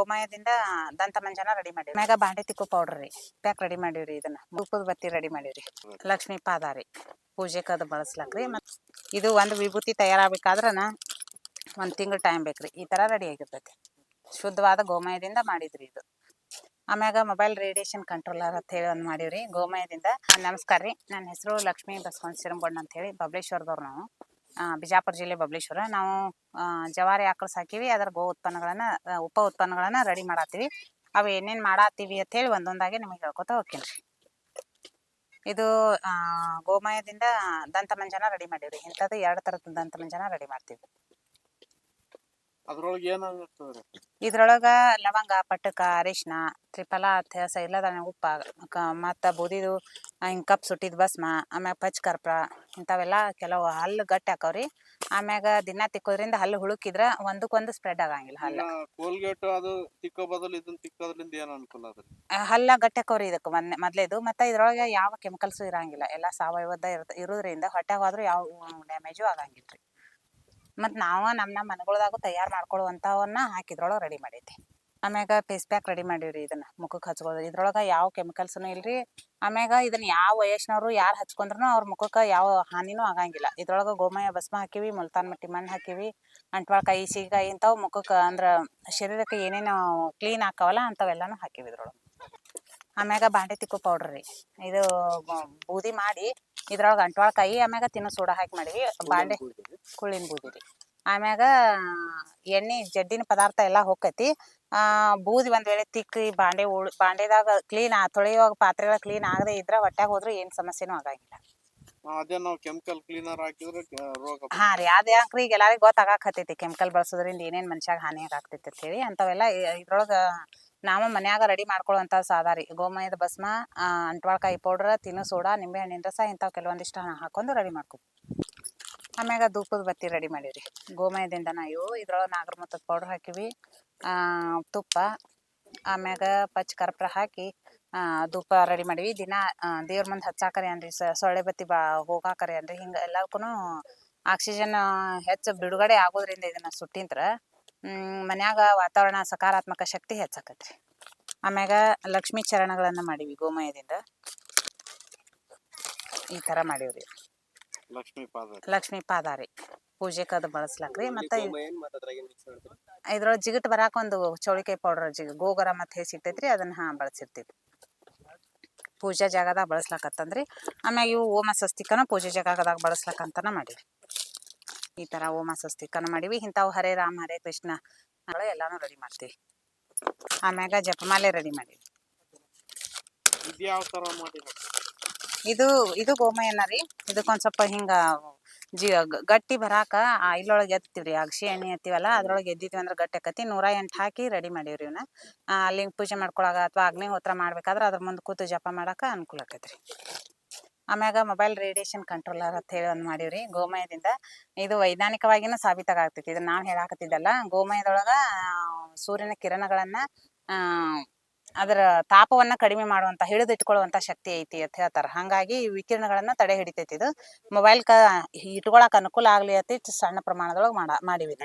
ಗೋಮಯದಿಂದ ದಂತ ಮಂಜನ ರೆಡಿ ಮಾಡಿವಿ ಮ್ಯಾಗ ಬಾಂಡೆ ತಿಕ್ಕು ಪೌಡರ್ ರೀ. ಪ್ಯಾಕ್ ರೆಡಿ ಮಾಡಿವ್ರಿ ಇದನ್ನ. ತುಪ್ಪದ ಬತ್ತಿ ರೆಡಿ ಮಾಡಿವ್ರಿ. ಲಕ್ಷ್ಮಿ ಪಾದ ರೀ ಪೂಜೆಗೆ ಅದು ಬಳಸ್ಲಾಕ್ರಿ. ಮತ್ ಇದು ಒಂದು ವಿಭೂತಿ ತಯಾರಾಗಬೇಕಾದ್ರನ ಒಂದ್ ತಿಂಗಳು ಟೈಮ್ ಬೇಕ್ರಿ. ಈ ತರ ರೆಡಿ ಆಗಿರ್ತೈತಿ. ಶುದ್ಧವಾದ ಗೋಮಯದಿಂದ ಮಾಡಿದ್ರಿ ಇದು. ಆಮ್ಯಾಗ ಮೊಬೈಲ್ ರೇಡಿಯೇಷನ್ ಕಂಟ್ರೋಲರ್ ಅಂತ ಹೇಳಿ ಒಂದು ಮಾಡೀವ್ರಿ. ಗೋಮಯದಿಂದ ನಮಸ್ಕಾರ ರೀ ನನ್ನ ಹೆಸರು ಲಕ್ಷ್ಮೀ ಬಸವನ್ ಅಂತ ಹೇಳಿ. ಬಬ್ಲೇಶ್ವರದವ್ರು ನಾವು. ಬಿಜಾಪುರ ಜಿಲ್ಲೆ ಬಬ್ಲೇಶ್ವರ. ನಾವು ಜವಾರಿ ಆಕಳು ಸಾಕಿವಿ ಅದರ ಗೋ ಉತ್ಪನ್ನಗಳನ್ನ ಉಪ ಉತ್ಪನ್ನಗಳನ್ನ ರೆಡಿ ಮಾಡಾತೀವಿ ಅವು ಏನೇನ್ ಮಾಡತ್ತೀವಿ ಅಂತ ಹೇಳಿ ಒಂದೊಂದಾಗಿ ನಿಮಗೆ ಹೇಳ್ಕೊತಾ ಹೋಗ್ತೀನಿ. ಇದು ಆ, ಗೋಮಯದಿಂದ ದಂತ ರೆಡಿ ರೆಡಿ ರೀ ಇಂಥದ್ದು ಎರಡು ಥರದ ದಂತಮಂಜನ ರೆಡಿ ಮಾಡ್ತೀವಿ. ಅದ್ರೊಳಗೆ ಏನಾಗಿರ್ತದ್ರಿ ಇದ್ರೊಳಗ ಲವಂಗ ಪಟ್ಟಕ ಅರಿಶಿನ ತ್ರಿಫಲ ಅತ್ಯಾಸ ಇಲ್ಲದಾನೆ ಉಪ್ಪ ಕ- ಮತ್ತ ಬೂದಿದು ಹಿಂಗ್ ಕಪ್ ಸುಟ್ಟಿದ್ ಭಸ್ಮ ಆಮ್ಯಾಗ ಪಚ್ ಕರ್ಪೂರ ಇಂಥವೆಲ್ಲ ಕೆಲವು ಹಲ್ಲು ಗಟ್ಟಿ ಹಾಕವ್ರಿ. ಆಮ್ಯಾಗ ದಿನ ತಿಕ್ಕೋದ್ರಿಂದ ಹಲ್ಲು ಹುಳುಕಿದ್ರ ಒಂದಕ್ಕೊಂದು ಸ್ಪ್ರೆಡ್ ಆಗಂಗಿಲ್ಲ ಹಲ್ಲು. ಕೋಲ್ಗೇಟ್ ಅದು ತಿಕ್ಕೋ ಬದಲು ಇದನ್ನ ತಿಕ್ಕೋದ್ರಿಂದ ಏನ್ ಅನುಕೂಲ ಅದ್ರಿ? ಆ, ಹಲ್ಲ ಗಟ್ಟಿ ಹಾಕೋರಿ ಇದಕ್ಕೆ ಮೊನ್ನೆ ಮೊದ್ಲೇದು. ಮತ್ತೆ ಇದ್ರೊಳಗೆ ಯಾವ ಕೆಮಿಕಲ್ಸು ಇರಂಗಿಲ್ಲ. ಎಲ್ಲ ಸಾವಯವದ ಇರುದ್ರಿಂದ ಇರೋದ್ರಿಂದ ಹೋದ್ರೂ ಯಾವ ಡ್ಯಾಮೇಜು ಆಗಂಗಿಲ್ರಿ. ಮತ್ ನಾವು ನಮ್ಮ ನಮ್ಮ ಮನೆಗಳ್ದಾಗು ತಯಾರು ಮಾಡ್ಕೊಳ್ಳುವಂಥವನ್ನ ಹಾಕಿದ್ರೊಳಗೆ ರೆಡಿ ಮಾಡೈತಿ. ಆಮ್ಯಾಗ ಫೇಸ್ ಪ್ಯಾಕ್ ರೆಡಿ ಮಾಡೀವ್ರಿ ಇದನ್ನ ಮುಖಕ್ಕೆ ಹಚ್ಕೊಳ್ಳೋದು ಇದ್ರೊಳಗೆ ಯಾವ ಕೆಮಿಕಲ್ಸ್ನು ಇಲ್ರಿ. ಆಮ್ಯಾಗ ಇದನ್ನ ಯಾವ ವಯಸ್ಸಿನವರು ಯಾರು ಹಚ್ಕೊಂಡ್ರೂ ಅವ್ರ ಮುಖಕ್ಕೆ ಯಾವ ಹಾನಿನೂ ಆಗಂಗಿಲ್ಲ. ಇದ್ರೊಳಗೆ ಗೋಮಯ ಭಸ್ಮ ಹಾಕಿವಿ, ಮುಲ್ತಾನ್ ಮಟ್ಟಿ ಮಣ್ಣು ಹಾಕಿವಿ, ಅಂಟ್ವಾಳಕಾಯಿ ಸೀಗಾಯಿ ಇಂಥವು ಮುಖಕ್ಕೆ ಅಂದ್ರೆ ಶರೀರಕ್ಕೆ ಏನೇನು ಕ್ಲೀನ್ ಹಾಕವಲ್ಲ ಅಂಥವೆಲ್ಲನೂ ಹಾಕಿವಿ ಇದ್ರೊಳಗೆ. ಆಮ್ಯಾಗ ಬಾಂಡೆ ತಿಕ್ಕು ಪೌಡರ್ ರೀ. ಇದು ಬೂದಿ ಮಾಡಿ ಇದ್ರೊಳಗೆ ಅಂಟ್ವಾಳಕಾಯಿ ಆಮ್ಯಾಗ ತಿನ್ನೋ ಸೋಡಾ ಹಾಕಿ ಮಾಡಿವಿ ಬಾಂಡೆ ಕುಳ್ಳಿನ ಬೂದಿ ರೀ. ಆಮ್ಯಾಗ ಎಣ್ಣೆ ಜಡ್ಡಿನ ಪದಾರ್ಥ ಎಲ್ಲ ಹೋಕೈತಿ ಆ ಬೂದಿ ಒಂದ್ ವೇಳೆ ತಿಕ್ಕಿ ಬಾಂಡೆ ಉಳ್ ಬಾಂಡೆದಾಗ ಕ್ಲೀನ್ ಆ ತೊಳೆಯುವಾಗ ಪಾತ್ರೆಗಳ ಕ್ಲೀನ್ ಆಗದೆ ಇದ್ರ ಹೊಟ್ಯಾಗ ಹೋದ್ರೆ ಏನ್ ಸಮಸ್ಯೆನೂ ಆಗಂಗಿಲ್ಲ. ಆ, ಅದೇ ನಾವು ಕೆಮಿಕಲ್ ಕ್ಲೀನರ್ ಹಾಕಿದ್ರೆ ರೋಗ ಹಾ ರೀ ಅದ್ ಯಾಕ್ರಿ ಈಗ ಎಲ್ಲಾರಿಗೂ ಗೊತ್ತಾಗಕತ್ತೈತಿ ಕೆಮಿಕಲ್ ಬಳಸೋದ್ರಿಂದ ಏನೇನ್ ಮನುಷ್ಯಾಗ ಹಾನಿ ಆಗ್ತೈತಿ ಅಂತ ಹೇಳಿ ಅಂತವೆಲ್ಲ ಇದ್ರೊಳಗ ನಾವು ಮನ್ಯಾಗ ರೆಡಿ ಮಾಡ್ಕೊಳ್ಳುವಂಥ ಸಾದಾ ರೀ. ಗೋಮಯದ ಭಸ್ಮ ಅಂಟ್ವಾಳ್ಕಾಯಿ ಅಂಟ್ವಾಳಕಾಯಿ ತಿನ್ನು, ಸೋಡಾ, ನಿಂಬೆ ಹಣ್ಣಿನ ರಸ ಇಂಥವು ಕೆಲವೊಂದಿಷ್ಟು ಹಾಕೊಂಡು ರೆಡಿ ಮಾಡ್ಕೊ ಆಮ್ಯಾಗ ಧೂಪದ ಬತ್ತಿ ರೆಡಿ ಮಾಡೀವ್ರಿ. ಗೋಮಯದಿಂದ ಇವು ಇದ್ರೊಳಗೆ ನಾಗರ ಮೊತ್ತದ ಪೌಡ್ರ್ ಹಾಕಿವಿ ತುಪ್ಪ, ಆಮ್ಯಾಗ ಪಚ್ ಕರ್ಪೂರ ಹಾಕಿ ಧೂಪ ರೆಡಿ ಮಾಡೀವಿ. ದಿನ ದೇವ್ರ ಮುಂದೆ ಹಚ್ಚಾಕರಿ ಅನ್ರಿ ಸೊಳ್ಳೆ ಬತ್ತಿ ಬಾ, ಹೋಗಾಕರಿ ಅನ್ರಿ. ಹಿಂಗೆ ಎಲ್ಲದಕ್ಕೂ ಆಕ್ಸಿಜನ್ ಹೆಚ್ಚು ಬಿಡುಗಡೆ ಆಗೋದ್ರಿಂದ ಇದನ್ನ ಸುಟ್ಟಿಂತ್ರ ಮನ್ಯಾಗ ವಾತಾವರಣ ಸಕಾರಾತ್ಮಕ ಶಕ್ತಿ ಹೆಚ್ಚಾಕತ್ರಿ. ಆಮ್ಯಾಗ ಲಕ್ಷ್ಮೀ ಚರಣಗಳನ್ನ ಮಾಡಿವಿ ಗೋಮಯದಿಂದ. ಈ ತರ ಮಾಡೀವ್ರಿ. ಲಕ್ಷ್ಮೀ ಪಾದ ಲಕ್ಷ್ಮೀ ಪಾದ ರೀ ಪೂಜೆಗೆ ಅದು ಬಳಸ್ಲಾಕ್ರಿ ಮತ್ತೆ ಇದ್ರೊಳಗೆ ಜಿಗಟ್ ಬರಾಕ ಒಂದು ಚೌಳಿಕಾಯಿ ಪೌಡರ್ ಜಿಗ ಗೋಗರ ಮತ್ತೆ ಹೇಗೆ ಸಿಗ್ತೈತ್ರಿ ಅದನ್ನ ಹಾ ಬಳಸಿರ್ತೀವಿ. ಪೂಜಾ ಜಾಗದಾಗ ಬಳಸ್ಲಾಕತ್ತಂದ್ರಿ. ಆಮ್ಯಾಗ ಇವು ಓಮ ಸ್ವಸ್ತಿಕನ ಪೂಜೆ ಜಾಗದಾಗ ಬಳಸ್ಲಾಕಂತನ ಮಾಡೀವಿ. ಈ ತರ ಓಮ ಸ್ವಸ್ತಿಕನ ಮಾಡಿವಿ. ಇಂಥವು ಹರೇ ರಾಮ ಹರೇ ಕೃಷ್ಣ ನಾಳೆ ಎಲ್ಲಾನು ರೆಡಿ ಮಾಡ್ತೀವಿ. ಆಮ್ಯಾಗ ಜಪಮಾಲೆ ರೆಡಿ ಮಾಡಿವಿ. ಇದು ಇದು ಗೋಮಯನ ರೀ. ಇದಕ್ಕೊಂದ್ ಸ್ವಲ್ಪ ಹಿಂಗ ಜಿ ಗಟ್ಟಿ ಬರಾಕ ಇಲ್ಲೊಳಗೆ ಎತ್ತೀವ್ರಿ. ಅಗಸಿ ಎಣ್ಣೆ ಎತ್ತೀವಲ್ಲ ಅದ್ರೊಳಗೆ ಎದ್ದಿದ್ವಿ ಅಂದ್ರೆ ಗಟ್ಟಿ ಆಕತಿ. ನೂರ ಎಂಟು ಹಾಕಿ ರೆಡಿ ಮಾಡೀವ್ರಿ ಇವನ್ನ ಅಲ್ಲಿಂಗ್ ಅಲ್ಲಿ ಪೂಜೆ ಮಾಡ್ಕೊಳಗ ಅಥವಾ ಅಗ್ನಿಹೋತ್ರ ಮಾಡ್ಬೇಕಾದ್ರೆ ಅದ್ರ ಮುಂದೆ ಕೂತು ಜಪ ಮಾಡಾಕ ಅನುಕೂಲ ಆಕೈತ್ರಿ. ಆಮ್ಯಾಗ ಮೊಬೈಲ್ ರೇಡಿಯೇಷನ್ ಕಂಟ್ರೋಲರ್ ಅಂತ ಹೇಳಿ ಒಂದು ಮಾಡೀವ್ರಿ. ಗೋಮಯದಿಂದ ಇದು ವೈಜ್ಞಾನಿಕವಾಗಿನೂ ಸಾಬೀತಾಗ್ತೈತಿ ಇದನ್ನ ನಾವು ಹೇಳಾಕತ್ತಿದ್ದಲ್ಲ ಗೋಮಯದೊಳಗ ಸೂರ್ಯನ ಕಿರಣಗಳನ್ನ ಅದರ ತಾಪವನ್ನ ಕಡಿಮೆ ಮಾಡುವಂತ ಹಿಡಿದಿಟ್ಕೊಳ್ಳುವಂತ ಶಕ್ತಿ ಐತಿ ಅಂತ ಹೇಳ್ತಾರ. ಹಂಗಾಗಿ ಈ ವಿಕಿರಣಗಳನ್ನ ತಡೆ ಹಿಡಿತೈತಿ ಇದು. ಮೊಬೈಲ್ ಕ ಇಟ್ಕೊಳಕ್ ಅನುಕೂಲ ಆಗ್ಲಿ ಅತಿ ಸಣ್ಣ ಪ್ರಮಾಣದೊಳಗೆ ಮಾಡ ಮಾಡಿವಿ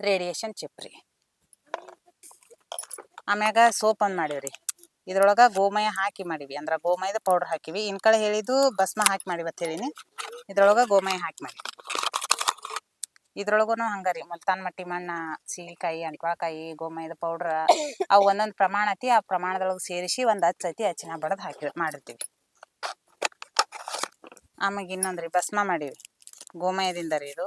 ರೇಡಿಯೇಷನ್ ಚಿಪ್ ರೀ. ಆಮ್ಯಾಗ ಸೋಪ್ ಒಂದ್ ಮಾಡೀವ್ರಿ. ಇದ್ರೊಳಗ ಗೋಮಯ ಹಾಕಿ ಮಾಡಿವಿ. ಅಂದ್ರ ಗೋಮಯದ ಪೌಡರ್ ಹಾಕಿವಿ. ಇನ್ ಕಡೆ ಹೇಳಿದ್ದು ಭಸ್ಮ ಹಾಕಿ ಮಾಡಿವಿ ಅಂತ ಹೇಳಿನಿ. ಇದ್ರೊಳಗ ಗೋಮಯ ಹಾಕಿ ಮಾಡಿ ಇದ್ರೊಳಗುನು ಹಂಗಾರಿ. ಮುಲ್ತಾನ್ ಮಟ್ಟಿ ಮಣ್ಣ, ಸೀಲ್ಕಾಯಿ ಅಂಟ್ವಾಳಕಾಯಿ ಗೋಮಯದ ಪೌಡ್ರ ಅವು ಒಂದೊಂದ್ ಪ್ರಮಾಣ ಐತಿ ಆ ಪ್ರಮಾಣದೊಳಗೆ ಸೇರಿಸಿ ಒಂದ್ ಹಚ್ಚ ಐತಿ ಹಚ್ಚಿನ ಬಡದ್ ಹಾಕಿ ಮಾಡಿರ್ತೀವಿ. ಆಮ್ಯಾಗ ಇನ್ನೊಂದ್ರಿ ಭಸ್ಮ ಮಾಡಿವಿ. ಗೋಮಯದಿಂದ ರೀ ಇದು.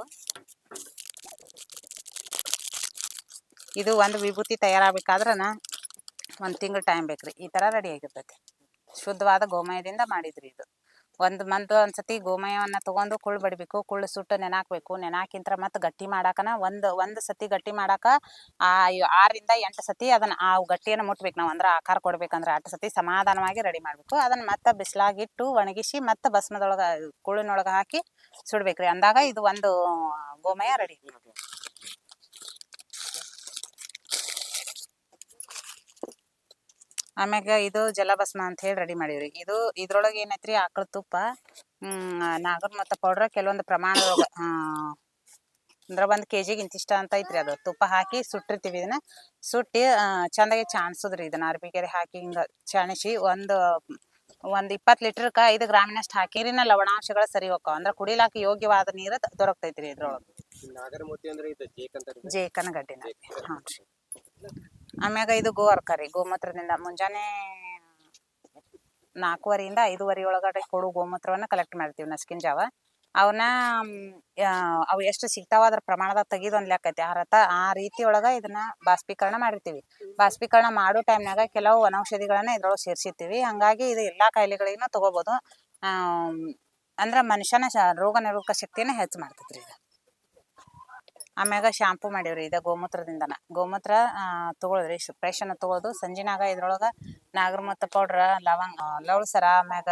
ಇದು ಒಂದು ವಿಭೂತಿ ತಯಾರಾಗಬೇಕಾದ್ರನ ಒಂದು ತಿಂಗಳು ಟೈಮ್ ಬೇಕ್ರಿ. ಈ ಥರ ರೆಡಿ ಆಗಿರ್ತೈತಿ. ಶುದ್ಧವಾದ ಗೋಮಯದಿಂದ ಮಾಡಿದ್ರಿ ಇದು. ಒಂದು ಮಂತ್ ಒಂದ್ಸತಿ ಗೋಮಯವನ್ನು ತಗೊಂಡು ಕುಳ್ ಬಡಿಬೇಕು ಕುಳ್ಳು ಸುಟ್ಟು ನೆನಾಕ್ಬೇಕು. ನೆನಾಕಿಂತ್ರ ಮತ್ತೆ ಗಟ್ಟಿ ಮಾಡಾಕನ ಒಂದು ಒಂದು ಸತಿ ಗಟ್ಟಿ ಮಾಡಾಕ ಆ ಆರರಿಂದ ಎಂಟು ಸತಿ ಅದನ್ನ ಆ ಗಟ್ಟಿಯನ್ನು ಮುಟ್ಬೇಕು ನಾವು. ಅಂದ್ರೆ ಆಕಾರ ಕೊಡ್ಬೇಕಂದ್ರೆ ಅಷ್ಟು ಸತಿ ಸಮಾಧಾನವಾಗಿ ರೆಡಿ ಮಾಡಬೇಕು. ಅದನ್ನ ಮತ್ತೆ ಬಿಸಿಲಾಗಿಟ್ಟು ಒಣಗಿಸಿ ಮತ್ತೆ ಭಸ್ಮದೊಳಗೆ ಕುಳ್ಳಿನೊಳಗೆ ಹಾಕಿ ಸುಡ್ಬೇಕ್ರಿ. ಅಂದಾಗ ಇದು ಒಂದು ಗೋಮಯ ರೆಡಿ ಆಮ್ಯಾಗ ಇದು ಜಲಭಸ್ಮ ಅಂತ ಹೇಳಿ ರೆಡಿ ಮಾಡೀವ್ರಿ. ಇದು ಇದ್ರೊಳಗೆ ಏನೈತ್ರಿ ಆಕಳ ತುಪ್ಪ ನಾಗರ ಮತ್ತ ಪೌಡ್ರ್ ಕೆಲವೊಂದು ಪ್ರಮಾಣದೊಳಗ ಅಂದ್ರೆ ಒಂದು ಕೆಜಿಗೆ ಇಂತಿಷ್ಟ ಅಂತ ಐತ್ರಿ ಅದು. ತುಪ್ಪ ಹಾಕಿ ಸುಟ್ಟಿರ್ತೀವಿ ಇದನ್ನ. ಸುಟ್ಟಿ ಚಂದಾಗಿ ಚಾಣಿಸೋದ್ರಿ ಇದನ್ನ ಅರ್ಬಿಗೆರೆ ಹಾಕಿ ಹಿಂಗ ಚಾಣಿಸಿ ಒಂದು ಒಂದ್ ಇಪ್ಪತ್ ಲೀಟರ್ಕ ಐದು ಗ್ರಾಮಿನಷ್ಟು ಹಾಕಿರಿನ ಲವಣಾಂಶಗಳ ಲವಣಾಂಶಗಳು ಸರಿ ಹೋಗ್ತಾವ. ಅಂದ್ರ ಕುಡಿಲಾಕ ಯೋಗ್ಯವಾದ ನೀರು ದೊರಕ್ತೈತ್ರಿ ಇದ್ರೊಳಗೆ. ಜೇಕನ ಗಡ್ಡಿನ. ಹ್ಞೂ ಆಮ್ಯಾಗ ಇದು ಗೋ ಹರ್ಕರಿ ಗೋಮೂತ್ರದಿಂದ ಮುಂಜಾನೆ ನಾಲ್ಕೂವರೆಯಿಂದ ಐದುವರೆ ಒಳಗಡೆ ಕೊಡು ಗೋಮೂತ್ರವನ್ನ ಕಲೆಕ್ಟ್ ಮಾಡ್ತೀವಿ ನಸ್ಕಿನ್ ಜಾವ. ಅವನ್ನ ಅವು ಎಷ್ಟು ಸಿಗ್ತಾವ ಅದ್ರ ಪ್ರಮಾಣದಾಗ ತೆಗೆದು ಒಂದ್ ಲೆಕ್ಕ ಐತಿ. ಆ ರಥ, ಆ ರೀತಿ ಒಳಗ ಇದನ್ನ ಬಾಷ್ಪೀಕರಣ ಮಾಡಿರ್ತೀವಿ. ಬಾಷ್ಪೀಕರಣ ಮಾಡೋ ಟೈಮ್ನಾಗ ಕೆಲವು ವನೌಷಧಿಗಳನ್ನ ಇದ್ರೊಳಗೆ ಸೇರಿಸಿರ್ತೀವಿ. ಹಂಗಾಗಿ ಇದು ಎಲ್ಲಾ ಕಾಯಿಲೆಗಳಿಗೂ ತಗೋಬಹುದು ಅಂದ್ರೆ ಮನುಷ್ಯನ ರೋಗ ನಿರೋಧಕ ಶಕ್ತಿನ ಹೆಚ್ಚು ಮಾಡ್ತೈತ್ರಿ ಇದು ಆಮ್ಯಾಗ ಶಾಂಪೂ ಮಾಡಿವ್ರಿ ಇದ ಗೋಮೂತ್ರದಿಂದನ. ಗೋಮೂತ್ರ ತಗೊಳ್ರಿ ಫ್ರೆಶ್ ತಗೊಳೋದು. ಸಂಜಿನಾಗ ಇದ್ರೊಳಗ ನಾಗರಮತ್ತ ಪೌಡ್ರ ಲವಂಗ ಲವಳ ಸರ, ಆಮ್ಯಾಗ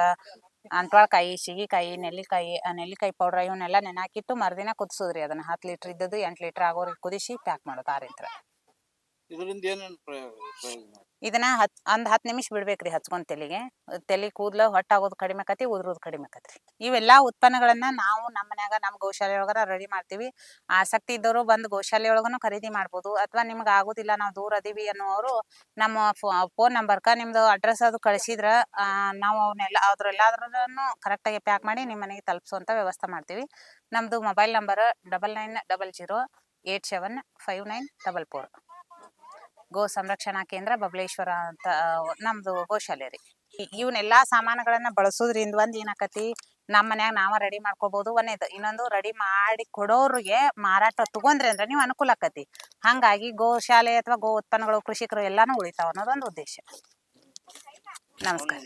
ಅಂಟ್ವಾಳಕಾಯಿ ಸಿಗಿಕಾಯಿ ನೆಲ್ಲಿಕಾಯಿ ನೆಲ್ಲಿಕಾಯಿ ಪೌಡ್ರ ಇವನ್ನೆಲ್ಲ ನೆನಾಕಿಟ್ಟು ಮರ್ದಿನ ಕುದಿಸೋದ್ರಿ ಅದನ್ನ. ಹತ್ತು ಲೀಟರ್ ಇದ್ದದ್ದು ಎಂಟು ಲೀಟರ್ ಆಗೋರಿಗೆ ಕುದಿಸಿ ಪ್ಯಾಕ್ ಮಾಡೋದು ಆ ರೀತಿ ಇದರಿಂದ ಏನೇನು ಇದನ್ನ ಹತ್, ಒಂದ್ ಹತ್ತು ನಿಮಿಷ ಬಿಡ್ಬೇಕ್ರಿ ಹಚ್ಕೊಂಡ್ ತೆಲಿಗೆ. ತೆಲಿ ಕೂದ್ಲ ಹೊಟ್ಟಾಗೋದು ಕಡಿಮೆ ಆಕತಿ, ಉದ್ರೋದು ಕಡಿಮೆ ಆಕತ್ರಿ. ಇವೆಲ್ಲಾ ಉತ್ಪನ್ನಗಳನ್ನ ನಾವು ನಮ್ಮ ಮನ್ಯಾಗ, ನಮ್ಮ ಗೋಶಾಲೆ ಒಳಗರ ರೆಡಿ ಮಾಡ್ತೀವಿ. ಆಸಕ್ತಿ ಇದ್ದವರು ಬಂದು ಗೋಶಾಲೆ ಒಳಗನು ಖರೀದಿ ಮಾಡ್ಬೋದು. ಅಥವಾ ನಿಮ್ಗೆ ಆಗೋದಿಲ್ಲ, ನಾವು ದೂರ ಅದೀವಿ ಅನ್ನೋರು ನಮ್ಮ ಫೋನ್ ನಂಬರ್ಕ ನಿಮ್ದು ಅಡ್ರೆಸ್ ಅದು ಕಳಿಸಿದ್ರ ನಾವು ಅವನ್ನೆಲ್ಲ ಅದ್ರೆಲ್ಲಾದ್ರೂ ಕರೆಕ್ಟಾಗಿ ಪ್ಯಾಕ್ ಮಾಡಿ ನಿಮ್ಮ ಮನೆಗೆ ತಲುಪಿಸುವಂತ ವ್ಯವಸ್ಥೆ ಮಾಡ್ತೀವಿ. ನಮ್ದು mobile number double nine double zero eight seven five nine double four. ಗೋ ಸಂರಕ್ಷಣಾ ಕೇಂದ್ರ ಬಬಲೇಶ್ವರ ಅಂತ ನಮ್ದು ಗೋಶಾಲೆ ರೀ. ಇವನ್ನೆಲ್ಲಾ ಸಾಮಾನುಗಳನ್ನ ಬಳಸೋದ್ರಿಂದ ಒಂದ್ ಏನಾಕತಿ ನಮ್ಮ ಮನ್ಯಾಗ ನಾವ ರೆಡಿ ಮಾಡ್ಕೋಬಹುದು ಒಂದೇದು ಇನ್ನೊಂದು ರೆಡಿ ಮಾಡಿ ಕೊಡೋರಿಗೆ ಮಾರಾಟ ತಗೊಂಡ್ರಿ ಅಂದ್ರೆ ನೀವು ಅನುಕೂಲ ಆಕತಿ. ಹಂಗಾಗಿ ಗೋಶಾಲೆ ಅಥವಾ ಗೋ ಉತ್ಪನ್ನಗಳು ಕೃಷಿಕರು ಎಲ್ಲಾನು ಉಳಿತಾವ ಅನ್ನೋದೊಂದು ಉದ್ದೇಶ. ನಮಸ್ಕಾರ